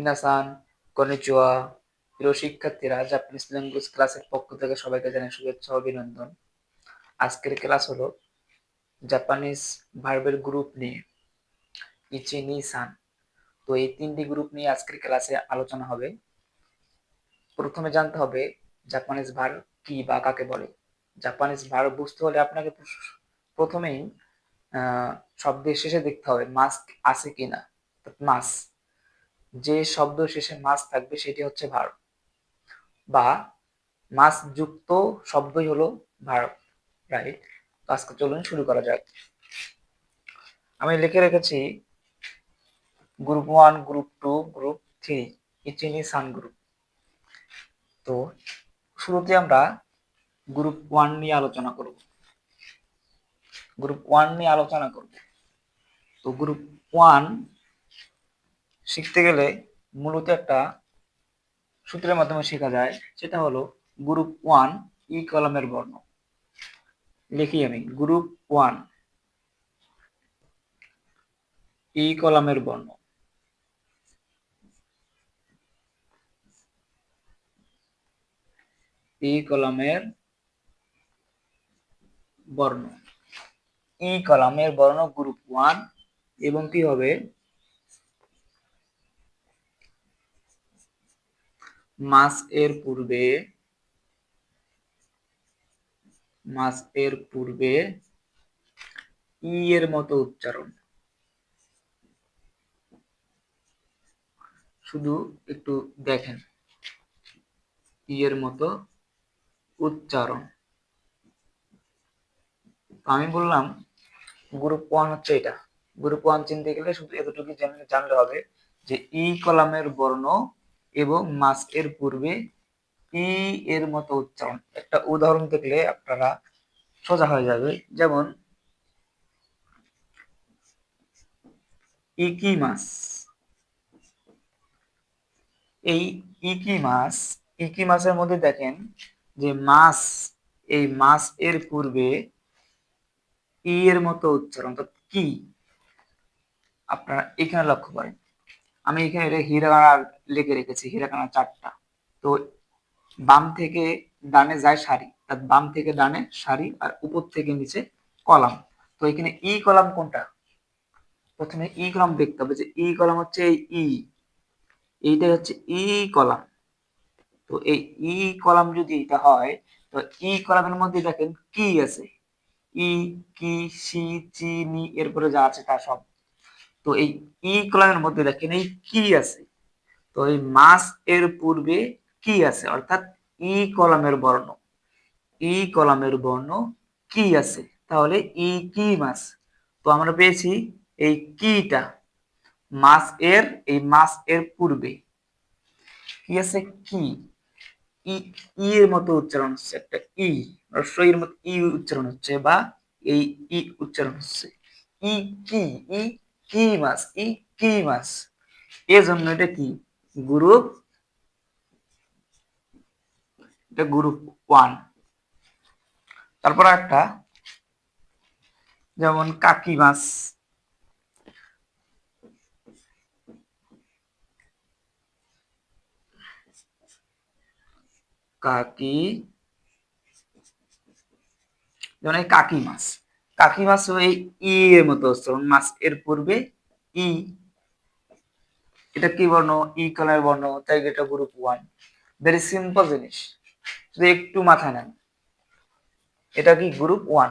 মিনাসান, konnichiwa, প্রিয় শিক্ষার্থীরা Japanese language ক্লাসের পক্ষ থেকে সবাইকে জানাই শুভেচ্ছা, অভিনন্দন। আজকের ক্লাস হলো জাপানিজ ভার্বের গ্রুপ নিয়ে, ইচি নি সান তো এই তিনটি গ্রুপ নিয়ে আজকের ক্লাসে আলোচনা হবে। প্রথমে জানতে হবে জাপানিজ ভার কি বা কাকে বলে। জাপানিজ ভার বুঝতে হলে আপনাকে প্রথমেই শব্দের শেষে দেখতে হবে মাস্ক আছে কিনা। মাস যে শব্দ শেষে মাস থাকবে সেটি হচ্ছে ভার্ব বা মাস যুক্ত শব্দই হলো ভার্ব রাইট আজকে চলুন শুরু করা যাক। আমি লিখে রেখেছি group one group two group three ইচিনি সান গ্রুপ তো শুরুতে আমরা গ্রুপ ওয়ান নিয়ে আলোচনা করব। গ্রুপ ওয়ান নিয়ে আলোচনা করব। তো গ্রুপ ওয়ান শিখতে গেলে মূলত একটা সূত্রের মাধ্যমে শেখা যায়, সেটা হলো গ্রুপ ওয়ান ই কলমের বর্ণ। লিখি আমি গ্রুপ ওয়ান ই কলামের বর্ণ। ই কলামের বর্ণ। ই কলামের বর্ণ গ্রুপ ওয়ান এবং কি হবে? মাস এর পূর্বে, মাস এর পূর্বে ই এর মতো উচ্চারণ। শুধু একটু দেখেন, ই এর মতো উচ্চারণ। আমি বললাম গ্রুপ ওয়ান হচ্ছে এটা। গ্রুপ ওয়ান চিনতে গেলে শুধু এতটুকু জানলে হবে যে, ই কলামের বর্ণ এবং মাস এর পূর্বে ই এর মতো উচ্চারণ। একটা উদাহরণ দেখলে আপনারা সোজা হয়ে যাবে। যেমন, ইকি মাস। এই ইকি মাস, ইকি মাসের মধ্যে দেখেন যে মাস, এই মাস এর পূর্বে ই এর মতো উচ্চারণ। কি? আপনারা এখানে লক্ষ্য করেন। আমি এখানে এটা হিরাকানা লিখে রেখেছি হিরাকানা চারটা। তো বাম থেকে ডানে যায় সারি, তার বাম থেকে ডানে সারি আর উপর থেকে নিচে কলাম। তো এখানে ই কলাম কোনটা? প্রথমে ই কলাম দেখতে হবে যে ই কলাম হচ্ছে এই ই, এইটা হচ্ছে ই কলাম। তো এই ই কলাম যদি এটা হয়, তো ই কলামের মধ্যে দেখেন কি আছে? ই, কি সি চি, নি, এরপরে যা আছে তা সব। তো এই ই কলামের মধ্যে দেখেন এই কি আছে? তো এই মাস এর পূর্বে কি আছে? অর্থাৎ ই কলামের বর্ণ। ই কলামের বর্ণ কি আছে? তাহলে ই কি মাস? তো আমরা পেয়েছি এই কিটা মাস এর, এই মাস এর পূর্বে। কি আছে? কি? ই এর মতো উচ্চারণ হচ্ছে একটা ই রস্বইয়ের মতো ই উচ্চারণ হচ্ছে বা এই ই উচ্চারণ হচ্ছে। ই কি? ই কি মাস ই কি মাস এজন্য এটা কি? গ্রুপ? এটা গ্রুপ ওয়ান। তারপর একটা যেমন কাকি মাছ। কাকি। যেমন এই কাকি মাছ। কাকি মাছ এই ই এর মতো, শ্রবণ মাছ এর পূর্বে ই, এটা কি বর্ণ? ই কালার বর্ণ, তাই এটা গ্রুপ ওয়ান ভেরি সিম্পল জিনিস, শুধু একটু মাথায় নেন। এটা কি গ্রুপ ওয়ান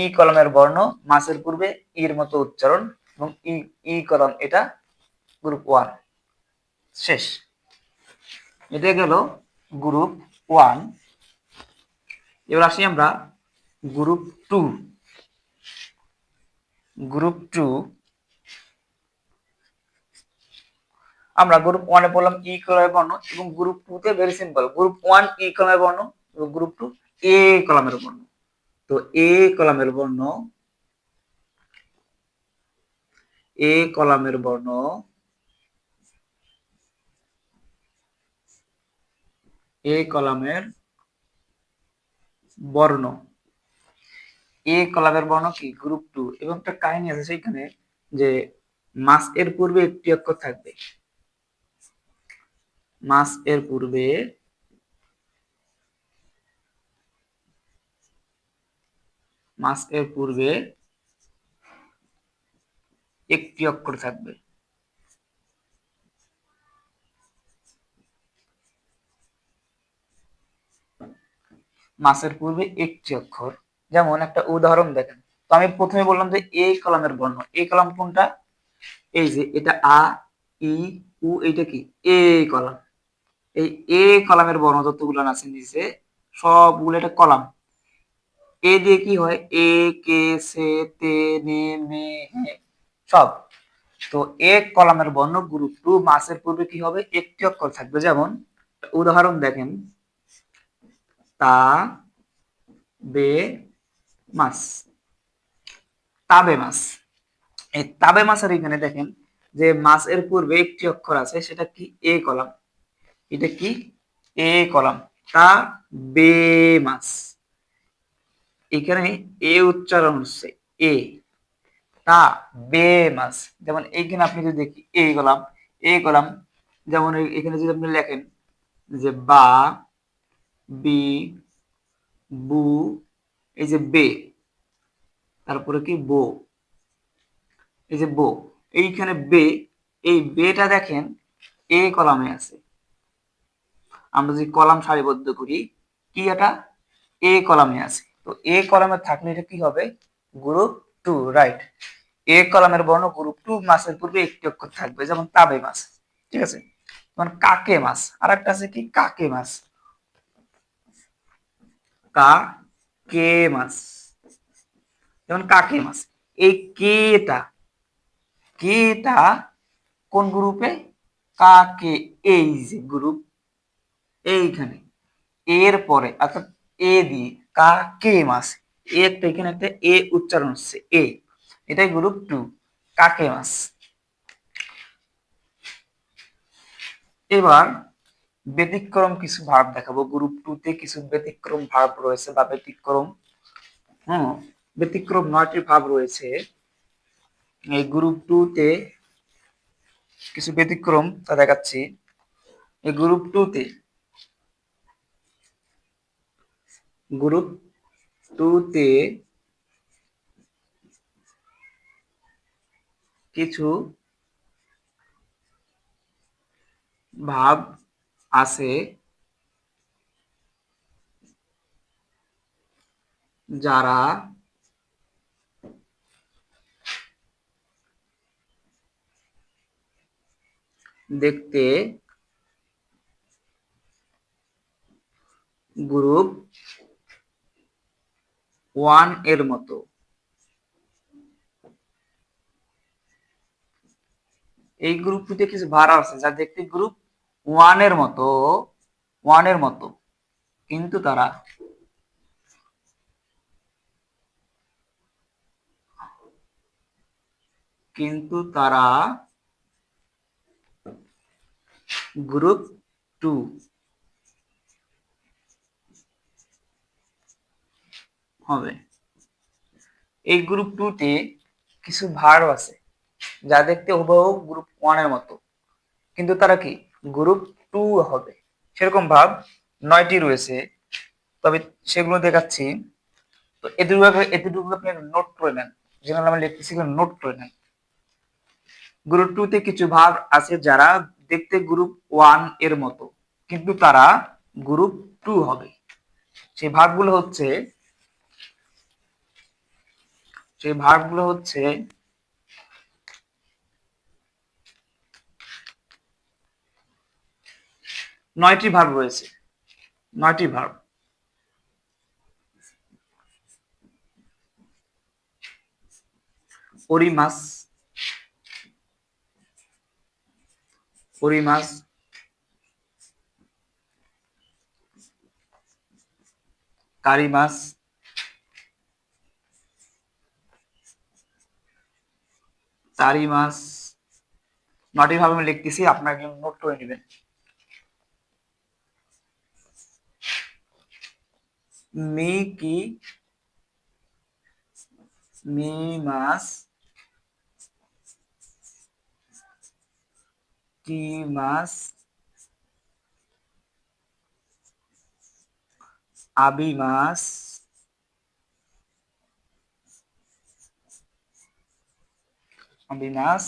ই কলমের বর্ণ, মাসের পূর্বে ইর মতো উচ্চারণ, এবং ই ই কলম এটা গ্রুপ ওয়ান শেষ। এটা গেল গ্রুপ ওয়ান এবার আসি আমরা গ্রুপ টু গ্রুপ টু আমরা গ্রুপ ওয়ানে বললাম ই কলামের বর্ণ এবং গ্রুপ টু তে ভেরি সিম্পল গ্রুপ ওয়ান ই কলামের বর্ণ এবং গ্রুপ টু এ কলামের বর্ণ। তো এ কলামের বর্ণ এ কলামের বর্ণ এ কলামের বর্ণ। এ কলাবের বর্ণ কি? গ্রুপ টু এবং একটা কাহিনী আছে সেইখানে যে মাস এর পূর্বে একটি অক্ষর থাকবে। মাস এর পূর্বে মাস এর পূর্বে একটি অক্ষর থাকবে। মাসের পূর্বে একটি অক্ষর। যেমন একটা উদাহরণ দেখেন। তো আমি প্রথমে বললাম যে এ কলামের বর্ণ। এ কলাম কোনটা? এই যে এটা আ, ই, উ, এইটা কি? এ কলাম। এই এ কলামের বর্ণ যতগুলো আছে নিচে, সবগুলো এটা কলাম। এ দিয়ে কি হয়? এ, কে, সে, তে, নে, মে, হে, সব। তো এ কলামের বর্ণ গ্রুপ টু মাসের পূর্বে কি হবে? একটি অক্ষর থাকবে। যেমন উদাহরণ দেখেন। তা, বে মাস তাবে মাস এই তাবে মাসের এখানে দেখেন যে মাস এর পূর্বে একটি অক্ষর আছে, সেটা কি? এ কলাম। এটা কি? এ কলাম। তা বে মাস এখানে এ উচ্চারণ হচ্ছে এ। তা, বে মাস যেমন এইখানে আপনি যদি দেখি, এ কলাম এ কলাম। যেমন এখানে যদি আপনি লেখেন যে বা, বি, বু এই যে বে, তারপরে কি বো, এই যে বো, এইখানে বে, এই বেটা দেখেন এ কলামে আছে। আমরা যদি কলাম সারিবদ্ধ করি, কি এটা? এ কলামে আছে। তো এ কলামে থাকলে এটা কি হবে? Group two, right? এ কলামের বর্ণ গ্রুপ টু মাসের পূর্বে একটি অক্ষর থাকবে, যেমন তাবে মাছ ঠিক আছে? যেমন কাকে মাছ আর একটা আছে কি? কাকে মাছ কা কে মাছ? যেমন কাকে মাছ? এই কেটা কেটা কোন গ্রুপে কাকে? এই যে গ্রুপ এইখানে। এর পরে অর্থাৎ এ দিয়ে কাকে মাছ? এ একটা, এখানে একটা, এ উচ্চারণ হচ্ছে এ। এটাই গ্রুপ টু কাকে মাছ? এবার ব্যতিক্রম কিছু ভাব দেখাবো। গ্রুপ টু তে কিছু ব্যতিক্রম ভাব রয়েছে বা ব্যতিক্রম, হম, ব্যতিক্রম নয়টি ভাব রয়েছে। এই গ্রুপ টু তে কিছু ব্যতিক্রম তা দেখাচ্ছি। এই গ্রুপ টু তে গ্রুপ টু তে কিছু ভাব আছে যারা দেখতে গ্রুপ ওয়ানের মতো। এই গ্রুপটিতে কিছু ভাড়া আছে। যা দেখতে গ্রুপ ওয়ানের মতো ওয়ানের মতো। কিন্তু তারা কিন্তু তারা গ্রুপ টু। হবে। এই গ্রুপ টুতে কিছু ভার আছে, যা দেখতে হুবহু গ্রুপ ওয়ানের মতো। কিন্তু তারা কি? গ্রুপ টু হবে। সেরকম ভাব নয়টি রয়েছে, তবে সেগুলো দেখাচ্ছি। তো এটুকু এতটুকু আপনি নোট করে নেন যেগুলো আমি লিখতেছি নোট করে নেন। গ্রুপ টু তে কিছু ভাগ আছে যারা দেখতে গ্রুপ ওয়ানের মতো, কিন্তু তারা গ্রুপ টু হবে। সেই ভাগগুলো হচ্ছে, সেই ভাগগুলো হচ্ছে নয়টি ভাগ রয়েছে। নয়টি ভাগ পরিমাস পরিমাস কারি মাছ তারি মাছ নটি ভাবে আমি লিখতেছি, আপনার নোট করে নেবেন। me কি me মাস কি মাস আবি মাস আবি মাস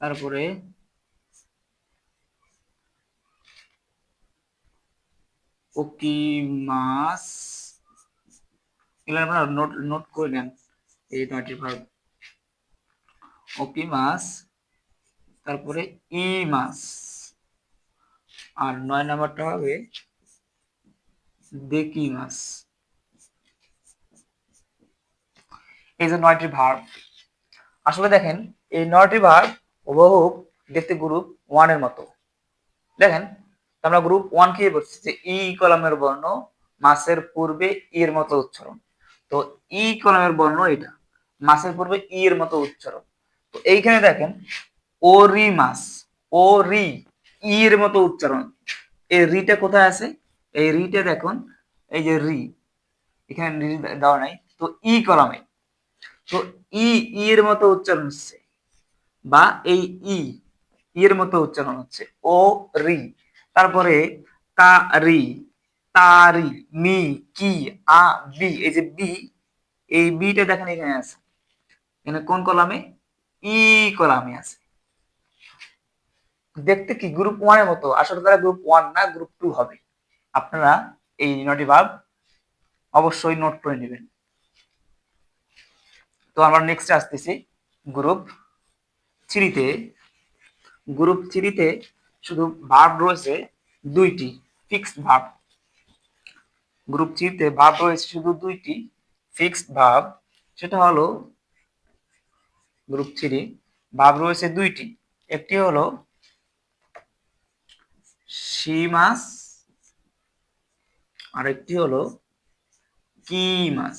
তারপরে ওকি মাছ? এগুলো আপনারা নোট নোট করে নেন এই নয়টি ওকি মাছ? তারপরে ই মাছ। আর নয় নাম্বারটা হবে দেখি মাছ। এই যে নয়টি ভার্ব আসলে দেখেন, এই নয়টি ভার্ব হুবহু দেখতে গ্রুপ ওয়ানের মতো। দেখেন আমরা গ্রুপ ওয়ান কে বলছি যে ই কলামের বর্ণ মাসের পূর্বে ই এর মতো উচ্চারণ। তো ই কলামের বর্ণ এটা, মাসের পূর্বে ই এর মতো উচ্চারণ। তো এইখানে দেখেন ও রি মাস ও রি ই এর মতো উচ্চারণ। এই রিটা কোথায় আছে? এই রিটা দেখুন, এই যে রি, এখানে রি দেওয়া নাই। তো ই কলামে, তো ই ই এর মতো উচ্চারণ হচ্ছে, বা এই ই এর মতো উচ্চারণ হচ্ছে ও রি তারপরে তা রি তারি, মি, কি, আ, বি, এই যে বি, এই বিটা দেখেন এখানে আছে। এখানে কোন কলামে? ই কলামে আছে। দেখতে কি গ্রুপ ওয়ানের মতো? আসলে তারা গ্রুপ ওয়ান না গ্রুপ টু হবে। আপনারা এই নটি ভাব, অবশ্যই নোট করে নেবেন। তো আমরা নেক্সট আসতেছি গ্রুপ থ্রিতে গ্রুপ থ্রিতে শুধু ভার্ব রয়েছে দুইটি ফিক্সড ভার্ব গ্রুপ থ্রিতে ভার্ব রয়েছে শুধু দুইটি ফিক্সড ভার্ব সেটা হলো গ্রুপ থ্রি ভার্ব রয়েছে দুইটি। একটি হলো সি মাস আরেকটি হলো কি মাছ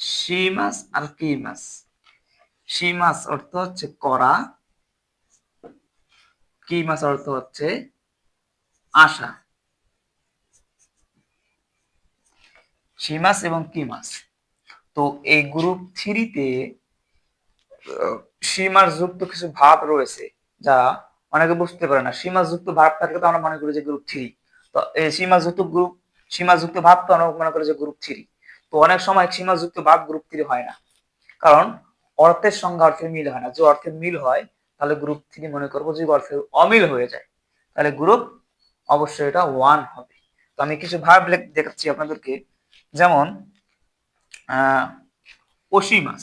সি মাছ আর কি মাছ সি মাছ অর্থ হচ্ছে করা কি মাছ অর্থ হচ্ছে? আশা। সি মাছ এবং কি মাছ? তো এই গ্রুপ থ্রিতে সীমার যুক্ত কিছু ভাব রয়েছে যা অনেকে বুঝতে পারে না। সীমা যুক্ত ভাব থাকলে তো আমরা মনে করি যে গ্রুপ থ্রি তো এই সীমা যুক্ত গ্রুপ সীমা যুক্ত ভাব তো আমরা মনে করি যে গ্রুপ থ্রি তো অনেক সময় সীমা যুক্ত ভাব গ্রুপ থ্রি হয় না। কারণ অর্থের সংজ্ঞা অর্থের মিল হয় না। যে অর্থের মিল হয় তাহলে গ্রুপ থ্রি মনে করব যে অর্থের অমিল হয়ে যায়। তাহলে গ্রুপ অবশ্যই এটা ওয়ান হবে। তো আমি কিছু ভাব দেখাচ্ছি আপনাদেরকে। যেমন অসি মাস।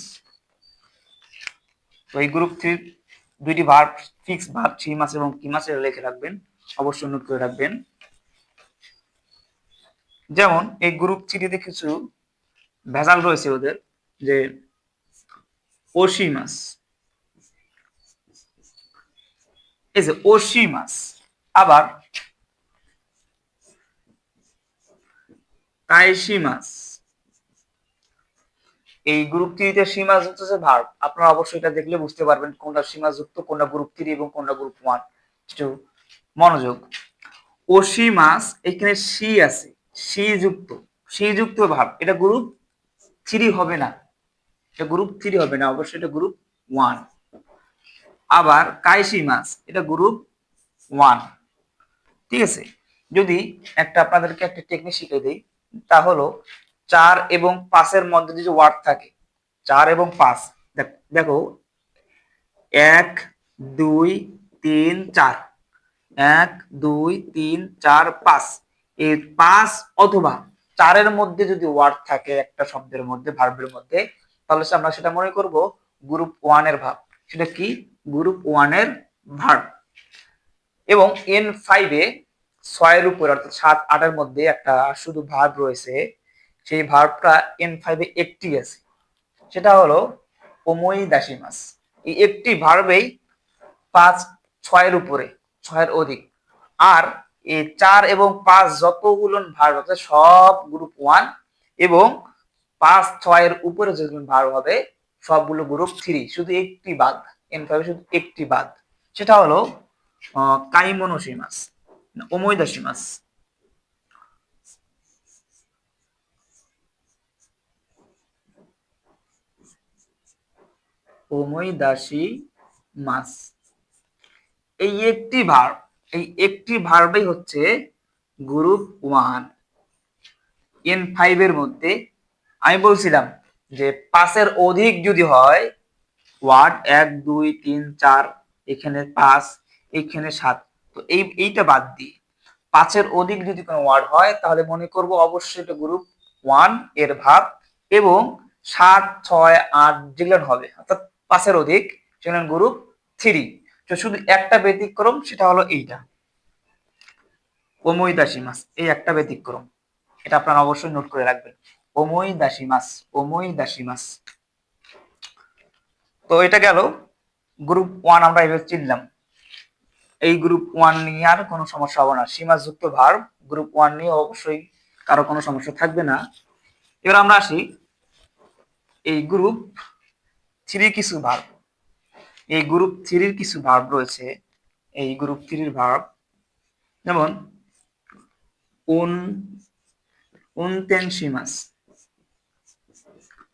তো এই গ্রুপ থ্রি দুইটি ভার্ব ফিক্স ভার্ব থ্রি মাস এবং কি মাসের লিখে রাখবেন। অবশ্যই নোট করে রাখবেন। যেমন, এই গ্রুপ থ্রিতে কিছু ভেজাল রয়েছে ওদের, যে ওসি মাস। এই যে ওসি মাস আবার কাইসি মাস এই গ্রুপ থ্রিতে সীমাযুক্ত যে ভার্ব। আপনারা অবশ্যই এটা দেখলে বুঝতে পারবেন কোনটা সীমাযুক্ত কোনটা গ্রুপ থ্রি এবং কোনটা গ্রুপ ওয়ান। একটু মনোযোগ। ওসি মাস এখানে সি আছে, সি যুক্ত সি যুক্ত ভাব এটা গ্রুপ থ্রি হবে না। এটা গ্রুপ থ্রি হবে না, অবশ্যই এটা গ্রুপ ওয়ান। আবার কাইসি মাস, এটা গ্রুপ ওয়ান ঠিক আছে? যদি একটা আপনাদেরকে একটা টেকনিক শিখে দিই, তা হলো চার এবং পাঁচের মধ্যে যদি ওয়ার্ড থাকে, চার এবং পাঁচ, দেখো এক, দুই, তিন, চার। এক, দুই, তিন, চার, পাঁচ। এই পাঁচ অথবা চারের মধ্যে যদি ওয়ার্ড থাকে একটা শব্দের মধ্যে ভার্বের মধ্যে, তাহলে আমরা সেটা মনে করব গ্রুপ ওয়ানের ভাব। সেটা কি? গ্রুপ ওয়ানের ভার্ব এবং এন ফাইভে ছয়ের উপর, অর্থাৎ সাত, আটের মধ্যে একটা শুধু ভার্ব রয়েছে, সেই ভার্বটা এন ফাইভে একটি আছে। সেটা হলো ওমই দাসী মাস এই একটি ভার্বেই পাঁচ, ছয়ের উপরে, ছয়ের অধিক। আর এই চার এবং পাঁচ যতগুলো ভার্ব আছে, সব গ্রুপ ওয়ান এবং পাঁচ, ছয়ের উপরে যেগুলো ভার্ব হবে সবগুলো গ্রুপ থ্রি শুধু একটি বাদ এন ফাইভে শুধু একটি বাদ। সেটা হলো কাইমনসি মাস ওমৈদাসী মাস এই একটি ভার এই একটি ভার্বই হচ্ছে গ্রুপ ওয়ান এন ফাইভ এর মধ্যে, আমি বলছিলাম যে পাঁচের অধিক যদি হয়, ওয়ার্ড এক, দুই, তিন, চার, এখানে পাঁচ, এখানে সাত, তো এই, এইটা বাদ দিয়ে পাঁচের অধিক যদি কোনো ওয়ার্ড হয়, তাহলে মনে করব অবশ্যই এটা গ্রুপ ওয়ানের ভাব এবং সাত, ছয়, আট যেগুলো হবে, অর্থাৎ পাঁচের অধিক সেগুলো গ্রুপ থ্রি তো শুধু একটা ব্যতিক্রম, সেটা হলো এইটা। ওমই দাসী মাছ, এই একটা ব্যতিক্রম। এটা আপনারা অবশ্যই নোট করে রাখবেন। ওমই দাসী মাছ ওমই দাসী মাছ তো এটা গেল গ্রুপ ওয়ান আমরা এভাবে চিনলাম। এই গ্রুপ ওয়ান নিয়ে আর কোনো সমস্যা হবে না। সীমাযুক্ত ভার গ্রুপ ওয়ান নিয়ে অবশ্যই কারও কোনো সমস্যা থাকবে না। এবার আমরা আসি এই গ্রুপ থ্রি কিছু ভার্ব এই গ্রুপ থ্রির কিছু ভার্ব রয়েছে। এই গ্রুপ থ্রির ভার্ব যেমন উন উনতেনশিমাস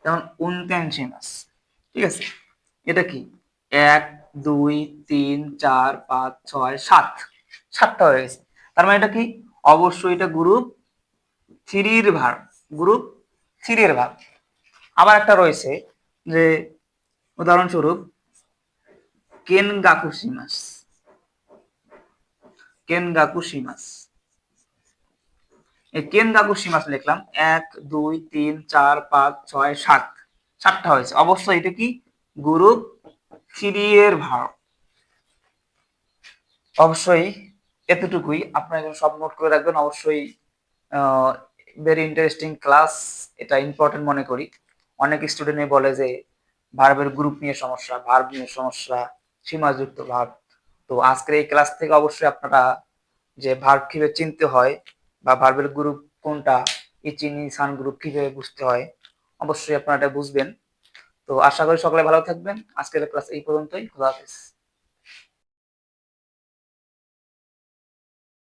যেমন উনতেনশিমাস ঠিক আছে? এটা কি? এক, দুই, তিন, চার, পাঁচ, ছয়, সাত। সাতটা হয়ে গেছে। তার মানে এটা কি? অবশ্যই এটা গ্রুপ থ্রির ভার গ্রুপ থ্রির ভার। আবার একটা রয়েছে যে উদাহরণস্বরূপ কেন গাকুসিমাস কেন গাকুসিমাস এই কেন গাকুসিমাস লিখলাম? এক, দুই, তিন, চার, পাঁচ, ছয়, সাত। সাতটা হয়েছে। অবশ্যই এটা কি? গ্রুপ থ্রি এর ভার। অবশ্যই এতটুকুই। আপনারা সব নোট করে রাখবেন। অবশ্যই ভেরি ইন্টারেস্টিং ক্লাস এটা ইম্পর্টেন্ট মনে করি। অনেক স্টুডেন্ট বলে যে ভার্বের গ্রুপ নিয়ে সমস্যা ভার্ব নিয়ে সমস্যা, সীমাযুক্ত ভার্ব তো আজকের এই ক্লাস থেকে অবশ্যই আপনারা যে ভার্ব কীভাবে চিনতে হয় বা ভার্বের গ্রুপ কোনটা ইচিনি সান গ্রুপ কীভাবে বুঝতে হয়, অবশ্যই আপনারা এটা বুঝবেন। তো আশা করি সকলে ভালো থাকবেন। আজকের ক্লাস এই পর্যন্তই। খোদা হাফেজ।